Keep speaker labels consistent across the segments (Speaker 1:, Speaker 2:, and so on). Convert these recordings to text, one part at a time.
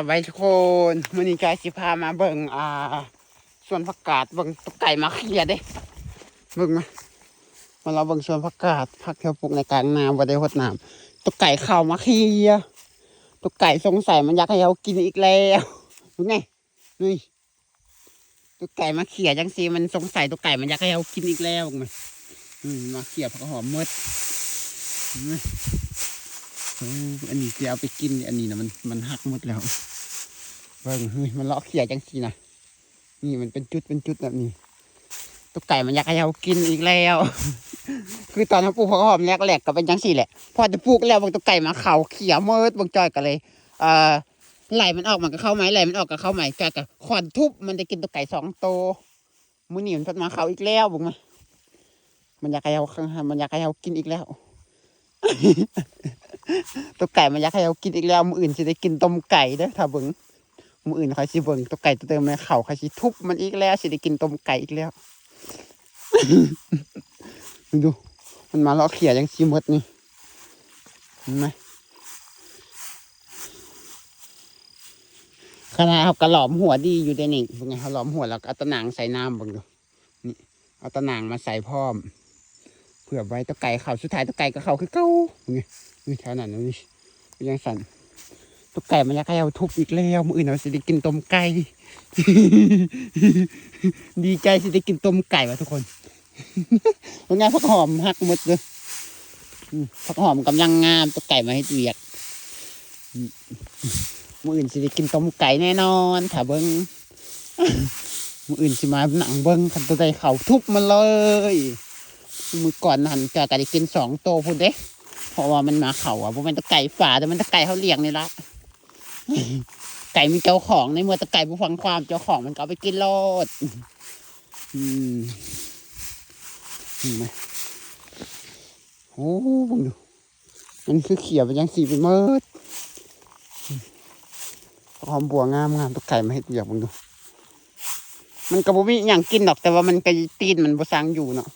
Speaker 1: สบายทุกคนมือนี้กายสิพามาเบิ่งอ่าสวนผักกาดเบิ่งตุกไก่มาเคลียร์เด้เบิ่งมามาเราเบิ่งสวนผักกาดผักเที่ยวปลูกในกลางนาบ่ได้หดน้ำตุกไก่เข้ามาเคลียตุกไก่สงสัยมันอยากให้เรากินอีกแล้วดูไงนี่ตุกไก่มาเขี่ยจังซีมันสงสัยตุกไก่มันอยากให้เรากินอีกแล้วมั้ยมาเขี่ยผักหอมมดเห็นไหมโอันนี้จะเอาไปกิน อันนี้นะมันมันหักหมดแล้วเบิ่งเฮ้ยมันเลาะเขี่ยจังสีนะนี่มันเป็นจุดเป็นจุดแบบนี้ตุ๊กไก่มันอยากให้เรากินอีกแล้ว คือตอนเขาปลูกผักหอมแรกแหลกก็เป็นจังสีแหละ พอจะปลูกแล้วบางตุ๊กไก่มาเข่าเขี่ยเมิดบางจอยก็เลยเอ่อไหลมันออกมันก็เข้าไหมไหลมันออกก็เข้าไหมจอยก็ขอนทุบมันจะกินตุ๊กไก่สองโตมือหนีมันพัดมาเข่าอีกแล้วบุ้งมามันอยากให้เรามันอยากให้เรากินอีกแล้ว ตัวไก่มันอยากให้เรากินอีกแล้วมืออื่นสิได้กินต้มไก่เด้อถ้าเบิ่งมืออื่นเขาสิเบิ่งตัวไก่ตัวเติมในเข่าเขาสิทุบมันอีกแล้วสิได้กินต้มไก่อีกแล้วดูมันมาเลาะเขี่ยยังซีมดนี่เห็นไหมขนาดเขากระหล่อมหัวดีอยู่เดยวนี่เป็นไงเขาหลอมหัวแล้วเอาตะหนางใส่น้ำเบิ่งดูนี่เอาตะหนางมาใส่พร้อม เผื่อไว้ตัวไก่เขาสุดท้ายตัวไก่ก็เขาคือเก้าไงนี่แถวนั้นนะนี่ยังสั่นตัวไก่มันอยากให้เอาทุบอีกแล้วมืออื่นเราสิได้กินต้มไก่ ดีใจสิได้กินต้มไก่วะทุกคนเป็นไงผักหอมหักหมดเลยผักหอมกำลังงามตัวไก่มาให้เวียกอืมมืออื่นสิได้กินต้มไก่แน่นอนถ้าเบิ้งมืออื่นสิมาหนังเบิ้งคันตัวใดเขาทุบมันเลย มือก่อนหันจะก็ได้กินสองโตวพุ่นเด้เพราะว่ามันมาเขาอะเพราะมันตะไก่ฝาแต่มันตะไก่เขาเลี้ยงนี่ละไก่มีเจ้าของในเมื่อตะไก่ผู้ฟังความเจ้าของมันก็ไปกินโลดอืมเห็นไหมโอ้บิ่งดูมันคือเขียวเป็นยังสีเป็นเมิดหอมบัวงามงามตะไก่มาให้เบียกเบิ่งดูมันกระบุมีอย่างกินดอกแต่ว่ามันกระตีนมันบสังอยู่เนาะ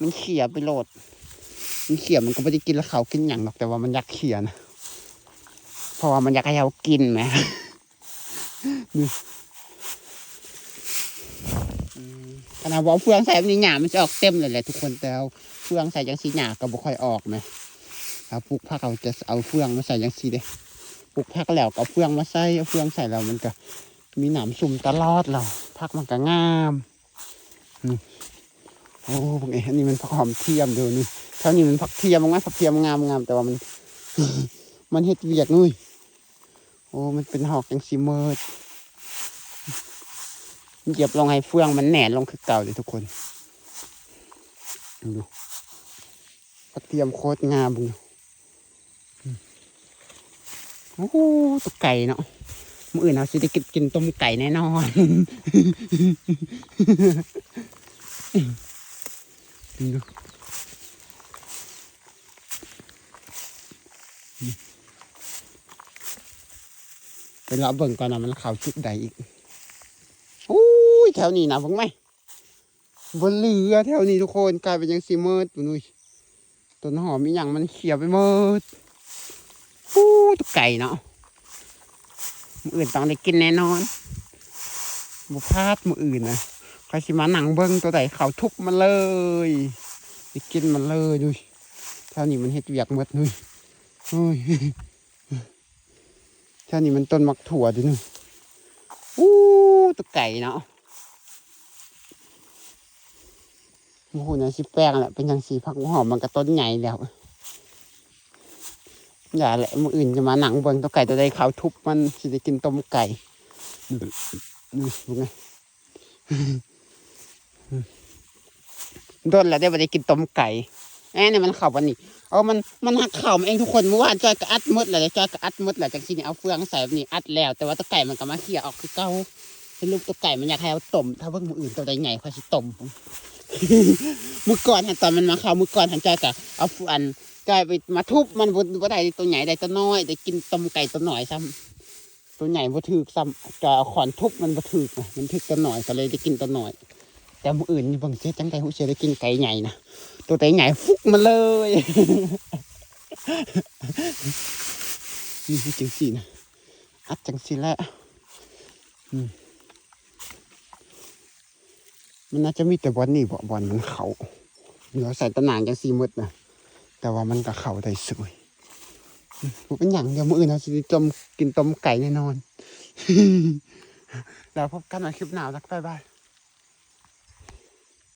Speaker 1: มันเขี่ยไปโหลด มันเขี่ยมันก็ไม่ได้กินแล้วเขากินอย่างหรอกแต่ว่ามันอยากเขี่ยนะเพราะว่ามันอยากให้เรากินไหมขนาดว่าเฟืองใส่แบบนี้หยามันจะออกเต็มเลยแหละทุกคนแต่เอาเฟืองใส่ยังสีหยาก็บ่ค่อยออกไหมถ้าปลูกผักเราจะเอาเฟืองมาใส่ยังสีเด้ปลูกผักแล้วก็เอาเฟืองมาใส่เอาเฟืองใส่แล้วมันก็มีหนามสุ่มตลอดเราผักมันก็งามนี่ โอ้พวกนี้อันนี้มันผักหอมเทียมดูนี่เท่านี้มันผักเทียมมั้งผักเทียมงามงามแต่ว่ามัน มันเฮ็ดเวียกนุ้ยโอ้มันเป็นหอกจังสีเมิดเหยียบลงให้เฟืองมันแหน่ลงคือเก่าเลยทุกคนดูผักเทียมโคตรงามบุญโอ้ตัวไก่เนาะมื่ออื่นเราสิได้กินกินต้มไก่แน่นอน ดูนี่ไปรอเบิ่งก่อนนะมันข่าจุดใดอีกอุ้ยแถวนี้นะเพิ่งไหมบนเรือแถวนี้ทุกคนกลายเป็นยังซีเมิร์ดปุ้ยต้นหอมมีอย่างมันเขียวไปหมดอู้ตุกไก่เนาะมืออื่นต้องได้กินแน่นอนบุพลาดมืออื่นนะ ใครสิมาหนังเบิ้งตัวไหนเขาทุบมันเลยไปกินมันเลยดูเท่านี้มันเห็ดเวียกหมดนุ้ยโอ้ยเท่านี้มันต้นมักถั่วดินุ้ยอู้ตัวไก่เนาะโอ้โหนี่สิแป้งแหละเป็นยังสีผักหอมมันก็ต้นใหญ่แล้วอย่าแหละมืออื่นจะมาหนังเบิ้งตัวไก่ตัวใดเขาทุบมันสิได้กินต้มไก่นี่ดูไง โดนแล้วได้ไปได้กินต้มไก่แอนนี่มันเข่าวันนี้เอามันมันหักเข่ามาเองทุกคนเมื่อวานจอยก็อัดมดเลยจอยก็อัดมดแหละจากที่นี่เอาเฟืองใส่แบบนี้อัดแล้ว แต่ว่าตัวไก่มันก็มาเขี่ยออกคือเก่าเป็นลูกตัวไก่มันอยากให้เอาต้มถ้าเพิ่งมืออื่นตัวใดใหญ่ค่อยสิต้มมือก่อนหันตอนมันมาเข้ามือก่อนหันจอยก็เอาฟืนจอยไปมาทุบมันบ่บ่ได้ตัวใหญ่ได้ตัวน้อยได้กินต้มไก่ตัวหน่อยซ้ำตัวใหญ่บ่ถือซ้ำจอยเอาขอนทุบมันบ่ถือมันถือตัวหน่อยก็เลยได้กินตัวหน่อย แต่มืออื่นบางเจ๊จังไก่หูเชียได้กินไก่ใหญ่นะตัวไก่ใหญ่ฟุกมาเลยนี่จังสี่นะอัดจังสิและอืมมันน่าจะมีแต่บอลนี่บ่บอลมันเขาเดี๋ยวใส่ตะหนางจังสีมืดนะแต่ว่ามันก็เขาได้สวยอืมเป็นอย่างเดียวมืออื่นเราสิต้มกินต้มไก่แน่นอน แล้วพบกันในคลิปหนาสักบ๊ายบาย